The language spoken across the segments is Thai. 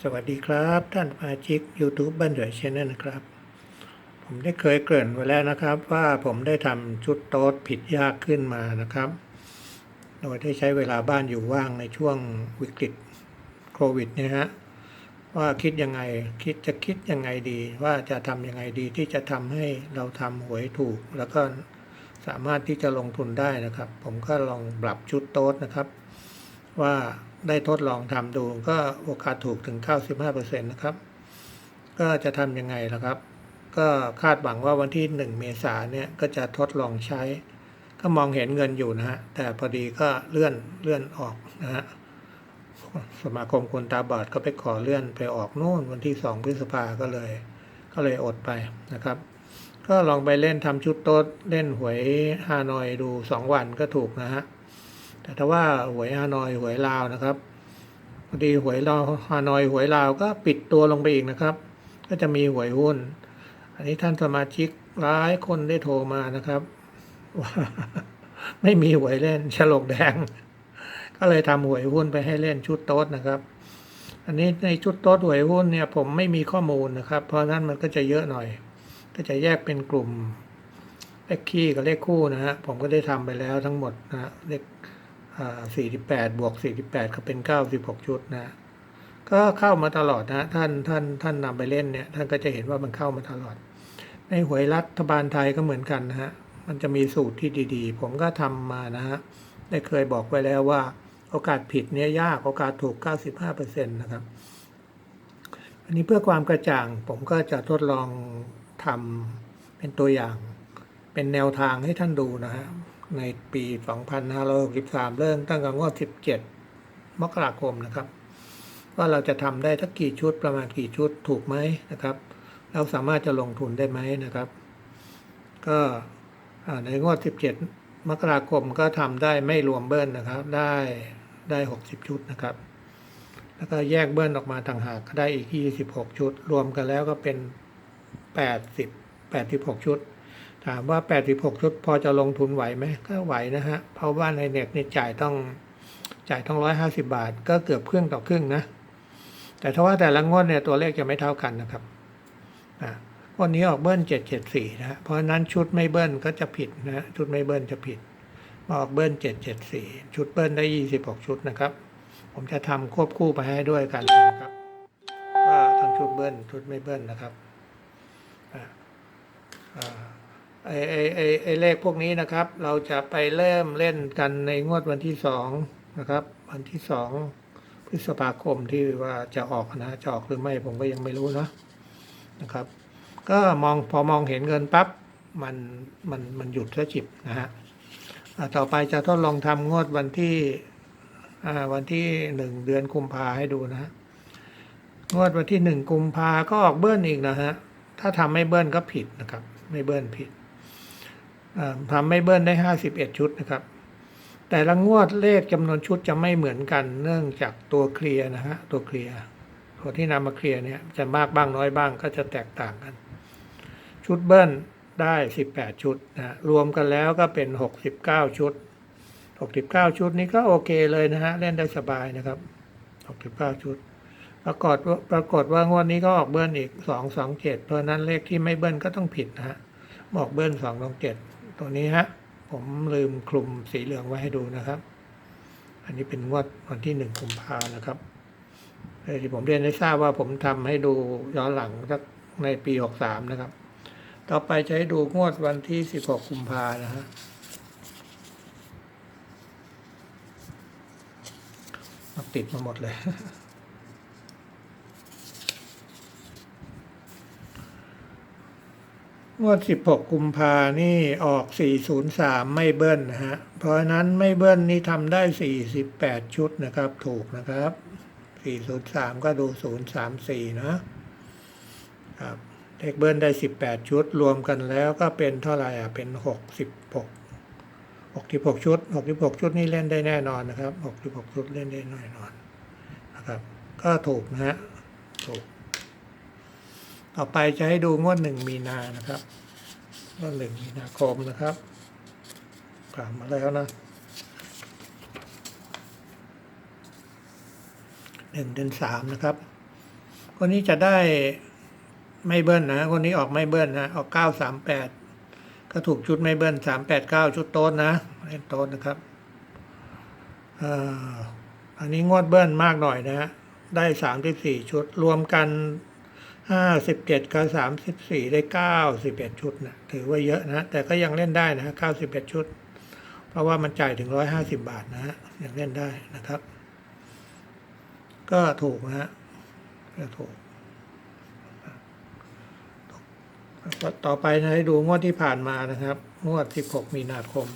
สวัสดีครับ ท่านสมาชิก YouTube บ้านเดือชแนลนะครับ ผมได้เคยเกริ่นไว้แล้วนะครับ ว่าผมได้ทำชุดโต๊ดผิดยากขึ้นมานะครับ โดยได้ใช้เวลาบ้านอยู่ว่างในช่วงวิกฤตโควิดเนี่ยฮะว่าคิดยังไงคิดจะคิดยังไงดี ว่าจะทำยังไงดีที่จะทำให้เราทำหวยถูก แล้วก็สามารถที่จะลงทุนได้นะครับ ผมก็ลองปรับชุดโต๊ดนะครับ ว่า ได้ทดลองทำดูก็โอกาสถูกถึง 95%นะครับ ก็จะทำยังไงล่ะครับ ก็คาดหวังว่าวันที่ 1 เมษาเนี่ยก็จะทดลองใช้ ก็มองเห็นเงินอยู่นะฮะ แต่พอดีก็เลื่อนเลื่อนออกนะฮะ สมาคมคนตาบอดก็ไปขอเลื่อนไปออกนู่นวันที่ 2 พฤษภาก็เลย ก็เลยอดไปนะครับ ก็ลองไปเล่นทำชุดโต๊ดเล่นหวยฮานอยดู 2 วันก็ถูกนะฮะ แต่ถ้าว่าหวยฮานอยหวยลาวนะครับพอดีหวยลาวฮานอยหวยลาวก็ปิดตัวลงไปอีกนะครับ ก็จะมีหวยหุ้น อันนี้ท่านสมาชิกหลายคนได้โทรมานะครับว่าไม่มีหวยเล่นฉลกแดง ก็เลยทำหวยหุ้นไปให้เล่นชุดโต๊ดนะครับ อันนี้ในชุดโต๊ดหวยหุ้นเนี่ยผมไม่มีข้อมูลนะครับ เพราะนั้นมันก็จะเยอะหน่อย ก็จะแยกเป็นกลุ่มเลขคี่กับเลขคู่นะฮะผมก็ได้ทำไปแล้วทั้งหมดนะฮะเลข สี่สิบวกสี่สิบแปดก็เป็นเก้าสิบหกชุดนะ ก็เข้ามาตลอดนะ ท่านท่านท่านนำไปเล่นเนี่ย ท่านก็จะเห็นว่ามันเข้ามาตลอด ในหวยรัฐบาลไทยก็เหมือนกันนะฮะ มันจะมีสูตรที่ดีๆ ผมก็ทำมานะฮะ ได้เคยบอกไว้แล้วว่าโอกาสผิดเนี่ยยากโอกาสถูก 95%นะครับ อันนี้เพื่อความกระจ่างผมก็จะทดลองทำเป็นตัวอย่าง เป็นแนวทางให้ท่านดูนะฮะ ในปี 2563 เริ่มตั้งแต่งวด17 มกราคมนะครับ ว่าเราจะทำได้ทักกี่ชุดประมาณกี่ชุดถูกไหมนะครับ เราสามารถจะลงทุนได้ไหมนะครับ ก็ในงวด 17 มกราคมก็ทำได้ไม่รวมเบิ้ลนะครับ ได้ได้ 60 ชุดนะครับ แล้วก็แยกเบิ้ลออกมาต่างหากก็ได้อีก 26 ชุด รวมกันแล้วก็เป็น 80 86 ชุด ถามว่า 86 ชุดพอจะลงทุนไหวไหมก็ไหวนะฮะ เพราะว่าในเน็ตนี่จ่ายต้องจ่ายต้อง 150 บาท ก็เกือบครึ่งต่อครึ่งนะ แต่ถ้าว่าแต่ละงวดเนี่ยตัวเลขจะไม่เท่ากันนะครับอ่าวันนี้ออกเบิ้ลเจ็ดเจ็ดสี่นะฮะ เพราะนั้นชุดไม่เบิ้ลก็จะผิดนะ ชุดไม่เบิ้ลจะผิดมาออกเบิ้ลเจ็ดเจ็ดสี่ชุดเบิ้ลได้ยี่สิบหกชุดนะครับ ผมจะทำควบคู่ไปให้ด้วยกันนะครับว่าทั้งชุดเบิ้ลชุดไม่เบิ้ลนะครับอ่าอ่า ไอไอไอไอเลขพวกนี้นะครับ เราจะไปเริ่มเล่นกันในงวดวันที่สองนะครับ วันที่สองพฤษภาคมที่ว่าจะออกนะจะออกหรือไม่ผมก็ยังไม่รู้นะนะครับ ก็มองพอมองเห็นเงินปั๊บมันมันมันหยุดซะจิบนะฮะต่อไปจะทดลองทำงวดวันที่วันที่หนึ่งเดือนกุมภาให้ดูนะฮะงวดวันที่หนึ่งกุมภาก็ออกเบิ้ลอีกนะฮะถ้าทำไม่เบิ้ลก็ผิดนะครับ ไม่เบิ้ลผิด ทำไม่เบิ้ลได้ห้าสิบเอ็ดชุดนะครับ แต่ละงวดเลขจำนวนชุดจะไม่เหมือนกัน เนื่องจากตัวเคลียร์นะฮะตัวเคลียร์ตัวที่นำมาเคลียร์เนี่ยจะมากบ้างน้อยบ้างก็จะแตกต่างกัน ชุดเบิ้ลได้ 18 ชุดนะรวมกันแล้วก็เป็น 69 ชุด 69 ชุดนี้ก็โอเคเลยนะฮะเล่นได้สบายนะครับ 69 ชุดปรากฏว่าปรากฏว่างวดนี้ก็ออกเบิ้ลอีก 2 2 7 เพราะฉะนั้นเลขที่ไม่เบิ้ลก็ต้องผิดนะฮะบอกเบิ้ล2 2 7 ตัวนี้ฮะผมลืมคลุมสีเหลืองไว้ให้ดูนะครับ อันนี้เป็นงวดวันที่1กุมภานะครับเอ่อที่ผมเรียนให้ทราบว่าผมทำให้ดูย้อนหลังสักในปี63นะครับ ต่อไปจะให้ดูงวดวันที่16กุมภานะฮะมาติดมาหมดเลย งวด 16 กุมภานี่ออก 403 ไม่เบิ้ลนะฮะ เพราะนั้นไม่เบิ้ลนี่ทำได้ 48 ชุดนะครับ ถูกนะครับ 403 ก็ดู 034 นะครับเลขเบิ้ลได้ 18 ชุด รวมกันแล้วก็เป็นเท่าไหร่อะ เป็น 66 66 ชุด 66 ชุดนี่เล่นได้แน่นอนนะครับ 66 ชุดเล่นได้แน่นอนนะครับ ก็ถูกนะฮะ ถูก ต่อไปจะให้ดูงวดหนึ่งมีนานะครับงวดหนึ่งมีนาคมนะครับกลับมาแล้วนะหนึ่งเดือนสามนะครับคนนี้จะได้ไม่เบิ้ลนะ คนนี้ออกไม่เบิ้ลนะออกเก้าสามแปดก็ถูกชุดไม่เบิ้ลสามแปดเก้าชุดโต๊ดนะเล่นโต๊ดนะครับอันนี้งวดเบิ้ลมากหน่อยนะฮะได้สามสิบสี่ชุดรวมกัน ห้าสิบเจ็ดกับสามสิบสี่ได้เก้าสิบเอ็ดชุดนะถือว่าเยอะนะ แต่ก็ยังเล่นได้นะฮะเก้าสิบเอ็ดชุด เพราะว่ามันจ่ายถึงร้อยห้าสิบาทนะฮะยังเล่นได้นะครับ ก็ถูกนะฮะก็ถูกต่อไปนะให้ดูงวดที่ผ่านมานะครับ งวด 16 มีนาคม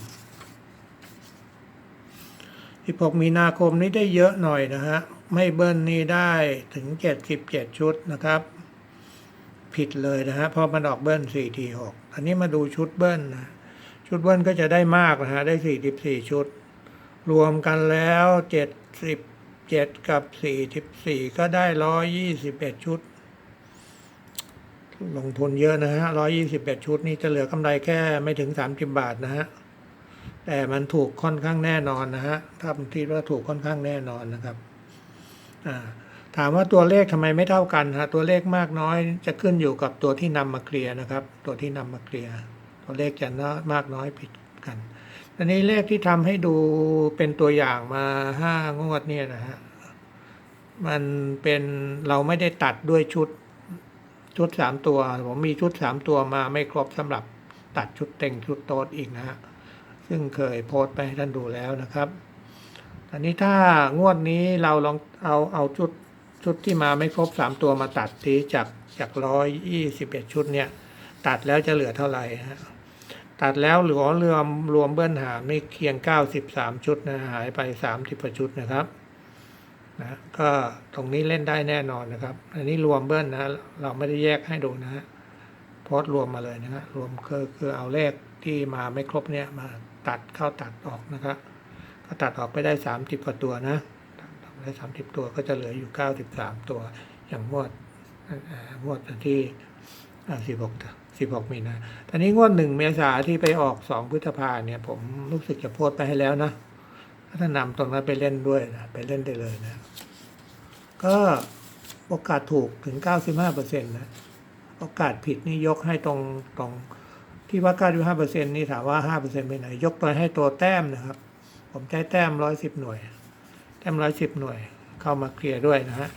16 มีนาคมนี้ได้เยอะหน่อยนะฮะ ไม่เบิ้ลนี่ได้ถึง 77 ชุดนะครับ ผิดเลยนะฮะพราะมันออกเบิ้ล4ที6อันนี้มาดูชุดเบิ้ลนะชุดเบิ้ลก็จะได้มากนะฮะได้44ชุด รวมกันแล้ว77กับ44ก็ได้121ชุด ลงทุนเยอะนะฮะร้อยี่สิบเอ็ดชุดนี่จะเหลือกำไรแค่ไม่ถึงสามสิบบาทนะฮะแต่มันถูกค่อนข้างแน่นอนนะฮะถ้าผมคิดว่าถูกค่อนข้างแน่นอนนะครับ อ่า ถามว่าตัวเลขทำไมไม่เท่ากันฮะตัวเลขมากน้อยจะขึ้นอยู่กับตัวที่นำมาเคลียร์นะครับ ตัวที่นำมาเคลียร์ตัวเลขจะน้อยมากน้อยผิดกันอันนี้เลขที่ทำให้ดูเป็นตัวอย่างมาห้างวดเนี่ยนะฮะมันเป็นเราไม่ได้ตัดด้วยชุดชุดสามตัว ผมมีชุดสามตัวมาไม่ครบสำหรับตัดชุดเต็งชุดโต๊ดอีกนะฮะซึ่งเคยโพสต์ไปให้ท่านดูแล้วนะครับ อันนี้ถ้างวดนี้เราลองเอาเอาชุด ชุดที่มาไม่ครบสามตัวมาตัดทีจากจากร้อยยี่สิบเอ็ดชุดเนี่ย ตัดแล้วจะเหลือเท่าไหร่ฮะตัดแล้วเหลือรวมรวมเบิ้ลหามนี่เคียงเก้าสิบสามชุดนะหายไปสามสิบชุดนะครับนะก็ตรงนี้เล่นได้แน่นอนนะครับ อันนี้รวมเบิ้ลนะ เราไม่ได้แยกให้ดูนะฮะโพสต์รวมมาเลยนะฮะรวมคือคือเอาเลขที่มาไม่ครบเนี่ยมาตัดเข้าตัดออกนะครับก็ตัดออกไปได้สามสิบกว่าตัวนะ ตัดออกได้สามสิบตัวก็จะเหลืออยู่เก้าสิบสามตัว อย่างงวดงวดที่สิบหกสิบหกมีนาตอนนี้งวดหนึ่งเมษาที่ไปออกสองพฤษภาเนี่ย ผมรู้สึกจะโพสต์ไปให้แล้วนะถ้านำตรงนั้นไปเล่นด้วยนะไปเล่นได้เลยนะ ก็โอกาสถูกถึง 95%นะโอกาสผิดนี่ยกให้ตรงตรงที่ว่า 95%นี่ถามว่า 5%ไปไหน ยกไปให้ตัวแต้มนะครับ ผมใช้แต้ม 110 หน่วย ต้ม110หน่วยเข้ามาเคลียร์ด้วยนะฮะ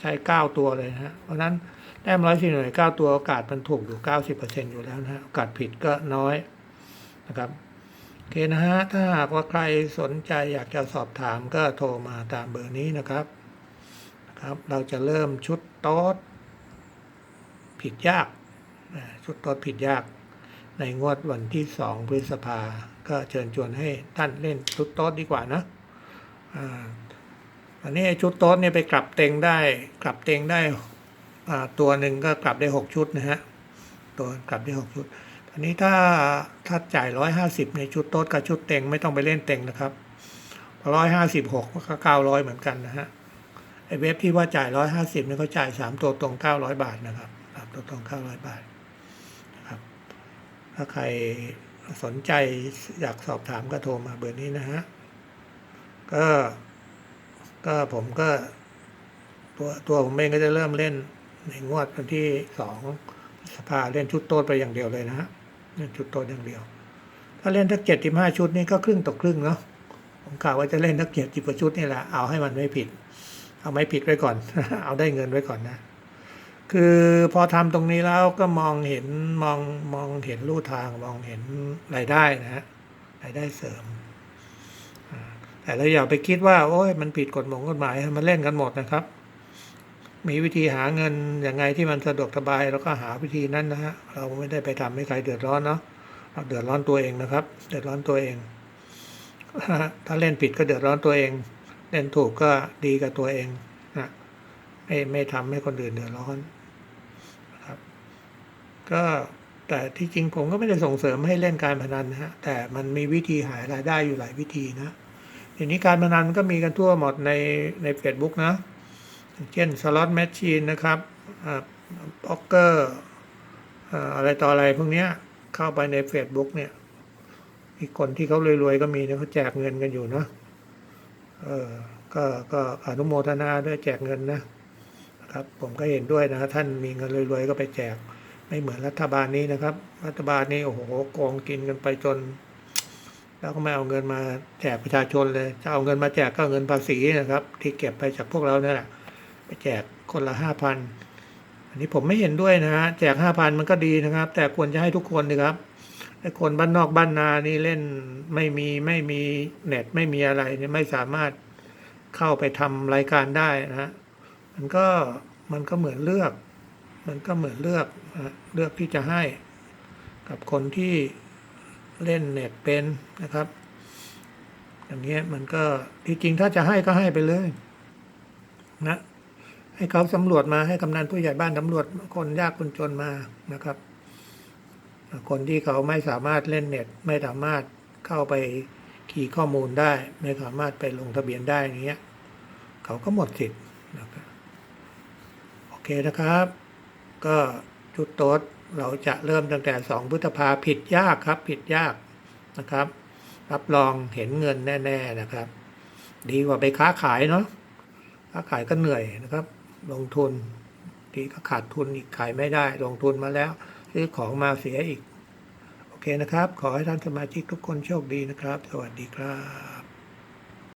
ใช้9ตัวเลยนะฮะเพราะนั้นแต้ม110หน่วย9ตัวโอกาสมันถูกอยู่90%อยู่แล้วนะฮะโอกาสผิดก็น้อยนะครับโอเคนะฮะถ้าหากว่าใครสนใจอยากจะสอบถามก็โทรมาตามเบอร์นี้นะครับนะครับ เราจะเริ่มชุดโต๊ดผิดยากชุดโต๊ดผิดยากในงวดวันที่สองพฤษภา ก็เชิญชวนให้ท่านเล่นชุดโต๊ดดีกว่านะ อันนี้ไอชุดโต๊ดเนี่ยไปกลับเต็งได้ กลับเต็งได้ตัวหนึ่งก็กลับได้หกชุดนะฮะตัวกลับได้หกชุดอันนี้ถ้าถ้าจ่ายร้อยห้าสิบในชุดโต๊ดกับชุดเต็งไม่ต้องไปเล่นเต็งนะครับร้อยห้าสิบหกก็เก้าร้อยเหมือนกันนะฮะไอเว็บที่ว่าจ่ายร้อยห้าสิบเนี่ยเขาจ่ายสามตัวตรงเก้าร้อยบาทนะครับสามตัวตรงเก้าร้อยบาทนะครับถ้าใครสนใจอยากสอบถามก็โทรมาเบอร์นี้นะฮะก็ ก็ผมก็ ตัวตัวผมเองก็จะเริ่มเล่นในงวดวันที่สองสภาเล่นชุดโต๊ดไปอย่างเดียวเลยนะฮะเล่นชุดโต๊ดอย่างเดียว ถ้าเล่นทักเจ็ดสิบห้าชุดนี่ก็ครึ่งต่อครึ่งเนาะผมกล่าวว่าจะเล่นทักเจ็ดสิบชุดนี่แหละเอาให้มันไม่ผิด เอาไม่ผิดไว้ก่อน เอาได้เงินไว้ก่อนนะ คือพอทำตรงนี้แล้วก็มองเห็นมองมองเห็นลู่ทางมองเห็นรายได้นะฮะรายได้เสริม แต่เราอย่าไปคิดว่า โอ้ยมันผิดกฎหมงกฎหมายมันเล่นกันหมดนะครับ มีวิธีหาเงินยังไงที่มันสะดวกสบายเราก็หาวิธีนั้นนะฮะเราไม่ได้ไปทำให้ใครเดือดร้อนเนาะเราเดือดร้อนตัวเองนะครับ เดือดร้อนตัวเอง ถ้าเล่นผิดก็เดือดร้อนตัวเอง เล่นถูกก็ดีกับตัวเองนะไม่ไม่ทำให้คนอื่นเดือดร้อนนะครับ ก็แต่ที่จริงผมก็ไม่ได้ส่งเสริมให้เล่นการพนันนะฮะแต่มันมีวิธีหารายได้อยู่หลายวิธีนะ ทีนี้การพนันมันก็มีกันทั่วหมดในในเฟซบุ๊กนะเช่นสล็อตแมชชีนนะครับบ็อกเกอร์อะไรต่ออะไรพวกเนี้ยเข้าไปใน Facebook เนี่ยอีกคนที่เขารวยๆก็มีนะเขาแจกเงินกันอยู่นะเออก็ก็อนุโมทนาด้วยแจกเงินนะครับ ผมก็เห็นด้วยนะท่านมีเงินรวยๆก็ไปแจกไม่เหมือนรัฐบาลนี้นะครับ รัฐบาลนี้โอ้โหโกงกินกันไปจน แล้วก็ไม่เอาเงินมาแจกประชาชนเลยจะเอาเงินมาแจกก็เงินภาษีนะครับ ที่เก็บไปจากพวกเราเนี่ยแหละไปแจกคนละห้าพันอันนี้ผมไม่เห็นด้วยนะฮะแจกห้าพันมันก็ดีนะครับ แต่ควรจะให้ทุกคนนะครับไอ้คนบ้านนอกบ้านนานี่เล่นไม่มีไม่มีเน็ตไม่มีอะไรเนี่ยไม่สามารถเข้าไปทำรายการได้นะฮะมันก็มันก็เหมือนเลือก มันก็เหมือนเลือกเลือกที่จะให้ กับคนที่ เล่นเน็ตเป็นนะครับ อย่างเงี้ยมันก็ที่จริงถ้าจะให้ก็ให้ไปเลยนะให้เขาสำรวจมาให้กำนันผู้ใหญ่บ้านสำรวจคนยากคนจนมานะครับ คนที่เขาไม่สามารถเล่นเน็ต ไม่สามารถเข้าไปขี่ข้อมูลได้ ไม่สามารถไปลงทะเบียนได้อย่างเงี้ยเขาก็หมดสิทธิ์นะครับโอเคนะครับ ก็จุดโต๊ด เราจะเริ่มตั้งแต่สองพฤษภาผิดยากครับ ผิดยากนะครับ รับรองเห็นเงินแน่ ๆนะครับ ดีกว่าไปค้าขายเนาะค้าขายก็เหนื่อยนะครับ ลงทุนทีก็ขาดทุนอีกขายไม่ได้ ลงทุนมาแล้วซื้อของมาเสียอีก โอเคนะครับ ขอให้ท่านสมาชิกทุกคนโชคดีนะครับ สวัสดีครับ